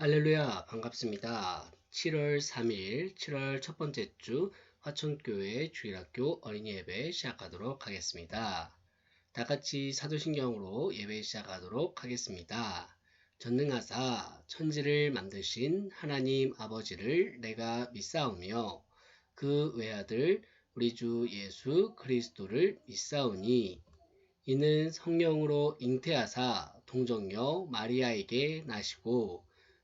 할렐루야 반갑습니다. 7월 3일 7월 첫 번째 주 화천교회 주일학교 어린이 예배 시작하도록 하겠습니다. 다 같이 사도신경으로 예배 시작하도록 하겠습니다. 전능하사 천지를 만드신 하나님 아버지를 내가 믿사오며 그 외아들 우리 주 예수 그리스도를 믿사오니 이는 성령으로 잉태하사 동정녀 마리아에게 나시고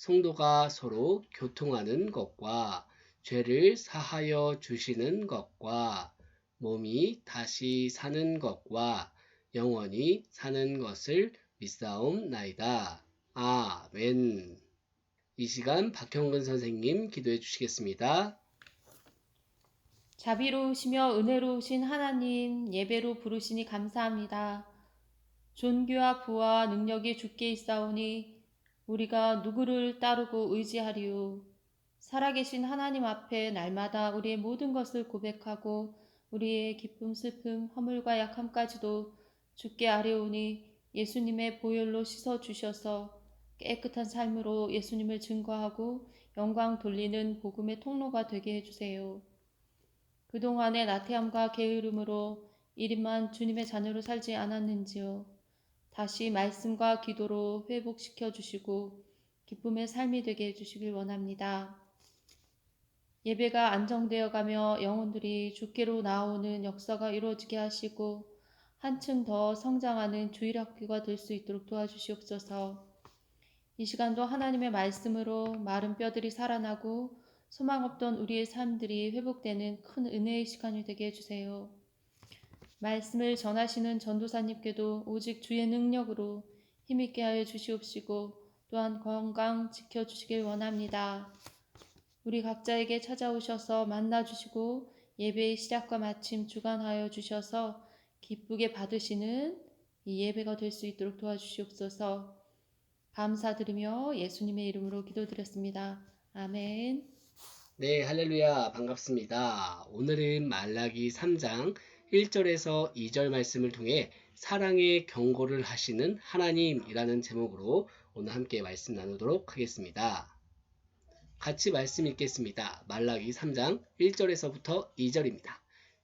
성도가 서로 교통하는 것과 죄를 사하여 주시는 것과 몸이 다시 사는 것과 영원히 사는 것을 믿사옵나이다. 아멘. 이 시간 박형근 선생님 기도해 주시겠습니다. 자비로우시며 은혜로우신 하나님 예배로 부르시니 감사합니다. 존귀와 부와 능력이 주께 있사오니 우리가 누구를 따르고 의지하리요. 살아계신 하나님 앞에 날마다 우리의 모든 것을 고백하고 우리의 기쁨, 슬픔, 허물과 약함까지도 주께 아뢰오니 예수님의 보혈로 씻어 주셔서 깨끗한 삶으로 예수님을 증거하고 영광 돌리는 복음의 통로가 되게 해주세요. 그동안의 나태함과 게으름으로 이름만 주님의 자녀로 살지 않았는지요. 다시 말씀과 기도로 회복시켜 주시고 기쁨의 삶이 되게 해주시길 원합니다. 예배가 안정되어 가며 영혼들이 주께로 나오는 역사가 이루어지게 하시고 한층 더 성장하는 주일학교가 될 수 있도록 도와주시옵소서. 이 시간도 하나님의 말씀으로 마른 뼈들이 살아나고 소망 없던 우리의 삶들이 회복되는 큰 은혜의 시간이 되게 해주세요. 말씀을 전하시는 전도사님께도 오직 주의 능력으로 힘있게 하여 주시옵시고 또한 건강 지켜주시길 원합니다. 우리 각자에게 찾아오셔서 만나주시고 예배의 시작과 마침 주관하여 주셔서 기쁘게 받으시는 이 예배가 될 수 있도록 도와주시옵소서 감사드리며 예수님의 이름으로 기도드렸습니다. 아멘. 네, 할렐루야 반갑습니다. 오늘은 말라기 3장 1절에서 2절 말씀을 통해 사랑의 경고를 하시는 하나님이라는 제목으로 오늘 함께 말씀 나누도록 하겠습니다. 같이 말씀 읽겠습니다. 말라기 3장 1절에서부터 2절입니다.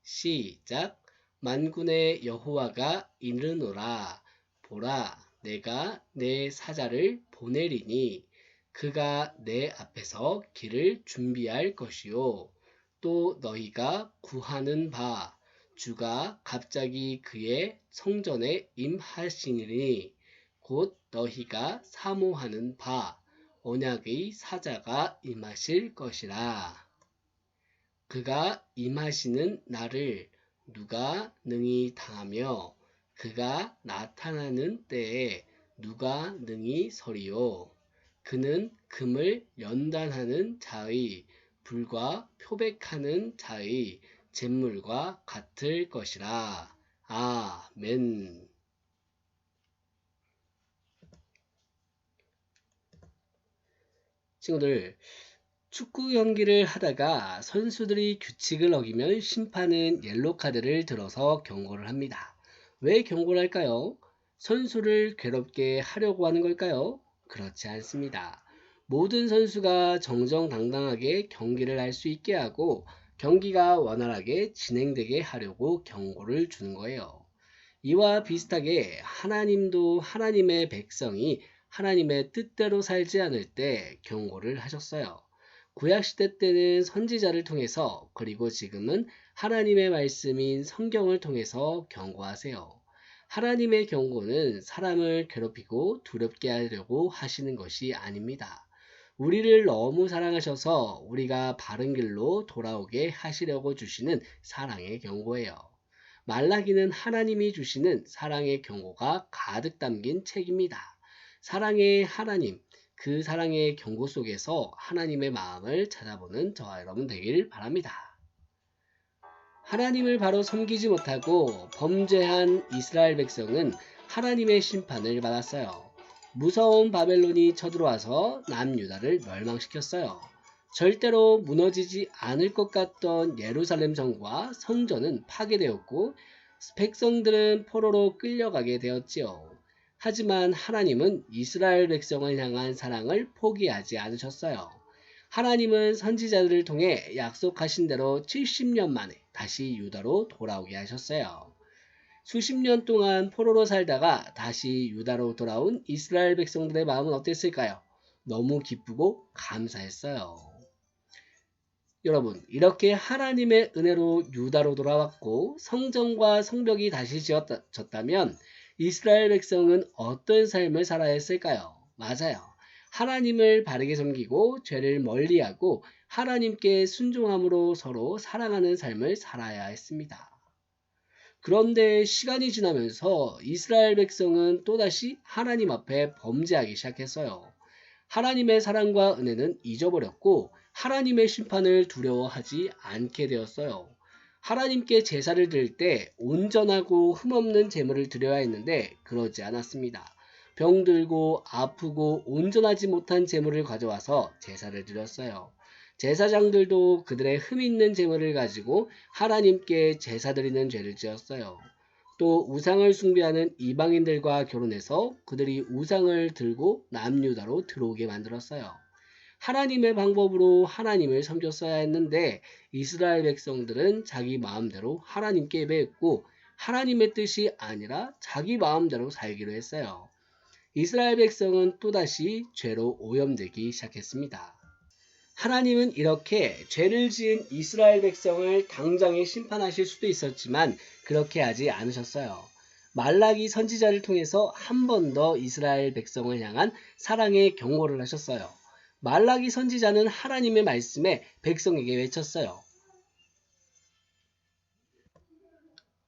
시작. 만군의 여호와가 이르노라. 보라, 내가 내 사자를 보내리니 그가 내 앞에서 길을 준비할 것이요. 또 너희가 구하는 바 주가 갑자기 그의 성전에 임하시니 곧 너희가 사모하는 바 언약의 사자가 임하실 것이라. 그가 임하시는 날을 누가 능히 당하며 그가 나타나는 때에 누가 능히 서리요. 그는 금을 연단하는 자의 불과 표백하는 자의 잿물과 같을 것이라. 아멘. 친구들, 축구 경기를 하다가 선수들이 규칙을 어기면 심판은 옐로 카드를 들어서 경고를 합니다. 왜 경고를 할까요? 선수를 괴롭게 하려고 하는 걸까요? 그렇지 않습니다. 모든 선수가 정정당당하게 경기를 할 수 있게 하고 경기가 원활하게 진행되게 하려고 경고를 주는 거예요. 이와 비슷하게 하나님도 하나님의 백성이 하나님의 뜻대로 살지 않을 때 경고를 하셨어요. 구약시대 때는 선지자를 통해서 그리고 지금은 하나님의 말씀인 성경을 통해서 경고하세요. 하나님의 경고는 사람을 괴롭히고 두렵게 하려고 하시는 것이 아닙니다. 우리를 너무 사랑하셔서 우리가 바른 길로 돌아오게 하시려고 주시는 사랑의 경고예요. 말라기는 하나님이 주시는 사랑의 경고가 가득 담긴 책입니다. 사랑의 하나님, 그 사랑의 경고 속에서 하나님의 마음을 찾아보는 저와 여러분 되길 바랍니다. 하나님을 바로 섬기지 못하고 범죄한 이스라엘 백성은 하나님의 심판을 받았어요. 무서운 바벨론이 쳐들어와서 남유다를 멸망시켰어요. 절대로 무너지지 않을 것 같던 예루살렘 성과 성전은 파괴되었고 백성들은 포로로 끌려가게 되었지요. 하지만 하나님은 이스라엘 백성을 향한 사랑을 포기하지 않으셨어요. 하나님은 선지자들을 통해 약속하신 대로 70년 만에 다시 유다로 돌아오게 하셨어요. 수십 년 동안 포로로 살다가 다시 유다로 돌아온 이스라엘 백성들의 마음은 어땠을까요? 너무 기쁘고 감사했어요. 여러분, 이렇게 하나님의 은혜로 유다로 돌아왔고 성전과 성벽이 다시 지어졌다면 이스라엘 백성은 어떤 삶을 살아야 했을까요? 맞아요. 하나님을 바르게 섬기고 죄를 멀리하고 하나님께 순종함으로 서로 사랑하는 삶을 살아야 했습니다. 그런데 시간이 지나면서 이스라엘 백성은 또다시 하나님 앞에 범죄하기 시작했어요. 하나님의 사랑과 은혜는 잊어버렸고 하나님의 심판을 두려워하지 않게 되었어요. 하나님께 제사를 드릴 때 온전하고 흠없는 제물을 드려야 했는데 그러지 않았습니다. 병들고 아프고 온전하지 못한 제물을 가져와서 제사를 드렸어요. 제사장들도 그들의 흠 있는 제물을 가지고 하나님께 제사 드리는 죄를 지었어요. 또 우상을 숭배하는 이방인들과 결혼해서 그들이 우상을 들고 남유다로 들어오게 만들었어요. 하나님의 방법으로 하나님을 섬겼어야 했는데 이스라엘 백성들은 자기 마음대로 하나님께 예배했고 하나님의 뜻이 아니라 자기 마음대로 살기로 했어요. 이스라엘 백성은 또다시 죄로 오염되기 시작했습니다. 하나님은 이렇게 죄를 지은 이스라엘 백성을 당장에 심판하실 수도 있었지만 그렇게 하지 않으셨어요. 말라기 선지자를 통해서 한 번 더 이스라엘 백성을 향한 사랑의 경고를 하셨어요. 말라기 선지자는 하나님의 말씀에 백성에게 외쳤어요.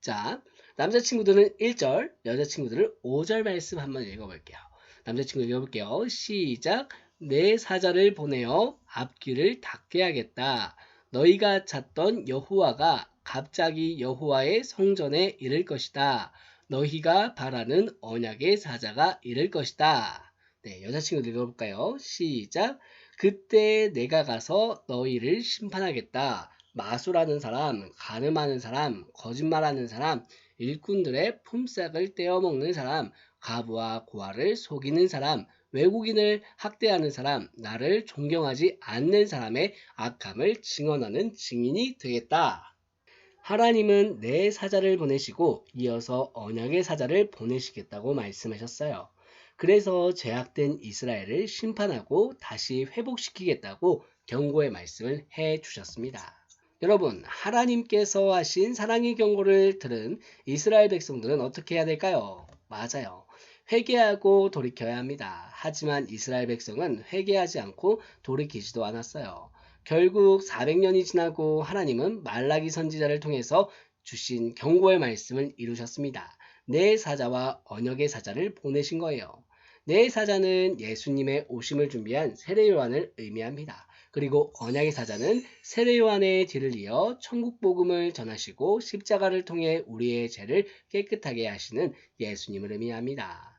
자, 남자친구들은 1절, 여자친구들은 5절 말씀 한번 읽어볼게요. 남자친구 읽어볼게요. 시작. 내 사자를 보내어 앞길을 닦게 하겠다. 너희가 찾던 여호와가 갑자기 여호와의 성전에 이를 것이다. 너희가 바라는 언약의 사자가 이를 것이다. 네, 여자친구 읽어볼까요? 시작. 그때 내가 가서 너희를 심판하겠다. 마술하는 사람, 가늠하는 사람, 거짓말하는 사람, 일꾼들의 품삯을 떼어먹는 사람, 가부와 고아를 속이는 사람, 외국인을 학대하는 사람, 나를 존경하지 않는 사람의 악함을 증언하는 증인이 되겠다. 하나님은 내 사자를 보내시고 이어서 언약의 사자를 보내시겠다고 말씀하셨어요. 그래서 죄악된 이스라엘을 심판하고 다시 회복시키겠다고 경고의 말씀을 해 주셨습니다. 여러분, 하나님께서 하신 사랑의 경고를 들은 이스라엘 백성들은 어떻게 해야 될까요? 맞아요. 회개하고 돌이켜야 합니다. 하지만 이스라엘 백성은 회개하지 않고 돌이키지도 않았어요. 결국 400년이 지나고 하나님은 말라기 선지자를 통해서 주신 경고의 말씀을 이루셨습니다. 내 사자와 언역의 사자를 보내신 거예요. 내 사자는 예수님의 오심을 준비한 세례 요한을 의미합니다. 그리고 언약의 사자는 세례 요한의 뒤를 이어 천국 복음을 전하시고 십자가를 통해 우리의 죄를 깨끗하게 하시는 예수님을 의미합니다.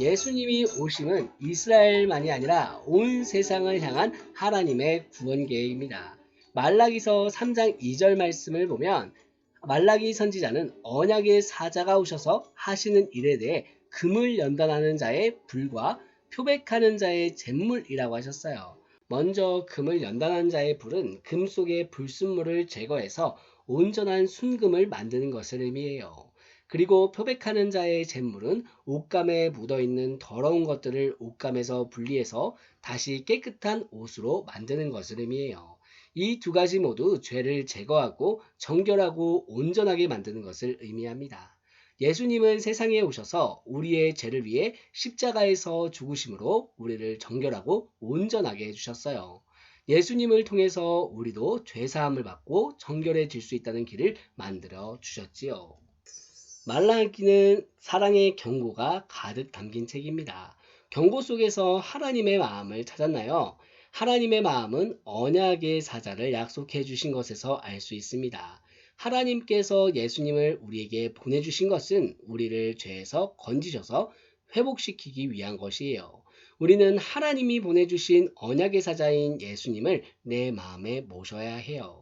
예수님이 오심은 이스라엘만이 아니라 온 세상을 향한 하나님의 구원 계획입니다. 말라기서 3장 2절 말씀을 보면 말라기 선지자는 언약의 사자가 오셔서 하시는 일에 대해 금을 연단하는 자의 불과 표백하는 자의 잿물이라고 하셨어요. 먼저 금을 연단하는 자의 불은 금 속의 불순물을 제거해서 온전한 순금을 만드는 것을 의미해요. 그리고 표백하는 자의 잿물은 옷감에 묻어있는 더러운 것들을 옷감에서 분리해서 다시 깨끗한 옷으로 만드는 것을 의미해요. 이 두 가지 모두 죄를 제거하고 정결하고 온전하게 만드는 것을 의미합니다. 예수님은 세상에 오셔서 우리의 죄를 위해 십자가에서 죽으심으로 우리를 정결하고 온전하게 해주셨어요. 예수님을 통해서 우리도 죄사함을 받고 정결해질 수 있다는 길을 만들어 주셨지요. 말라기는 사랑의 경고가 가득 담긴 책입니다. 경고 속에서 하나님의 마음을 찾았나요? 하나님의 마음은 언약의 사자를 약속해 주신 것에서 알 수 있습니다. 하나님께서 예수님을 우리에게 보내주신 것은 우리를 죄에서 건지셔서 회복시키기 위한 것이에요. 우리는 하나님이 보내주신 언약의 사자인 예수님을 내 마음에 모셔야 해요.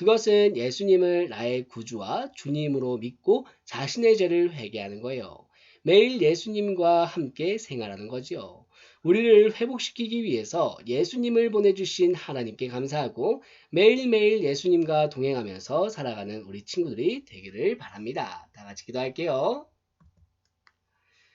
그것은 예수님을 나의 구주와 주님으로 믿고 자신의 죄를 회개하는 거예요. 매일 예수님과 함께 생활하는 거지요. 우리를 회복시키기 위해서 예수님을 보내주신 하나님께 감사하고 매일매일 예수님과 동행하면서 살아가는 우리 친구들이 되기를 바랍니다. 다 같이 기도할게요.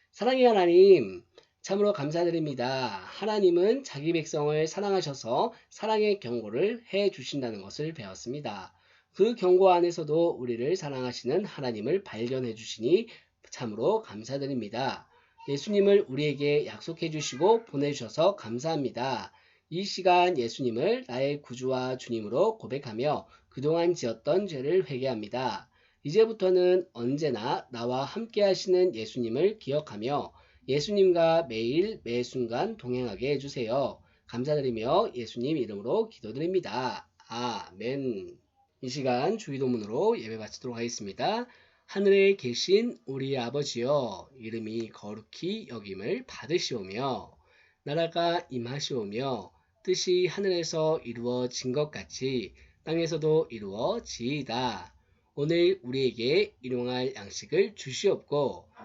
사랑의 하나님, 참으로 감사드립니다. 하나님은 자기 백성을 사랑하셔서 사랑의 경고를 해 주신다는 것을 배웠습니다. 그 경고 안에서도 우리를 사랑하시는 하나님을 발견해 주시니 참으로 감사드립니다. 예수님을 우리에게 약속해 주시고 보내주셔서 감사합니다. 이 시간 예수님을 나의 구주와 주님으로 고백하며 그동안 지었던 죄를 회개합니다. 이제부터는 언제나 나와 함께 하시는 예수님을 기억하며 예수님과 매일 매 순간 동행하게 해주세요. 감사드리며 예수님 이름으로 기도드립니다. 아멘. 이 시간 주의도문으로 예배 바치도록 하겠습니다. 하늘에 계신 우리 아버지여 이름이 거룩히 여김을 받으시오며 나라가 임하시오며 뜻이 하늘에서 이루어진 것 같이 땅에서도 이루어지이다. 오늘 우리에게 일용할 양식을 주시옵고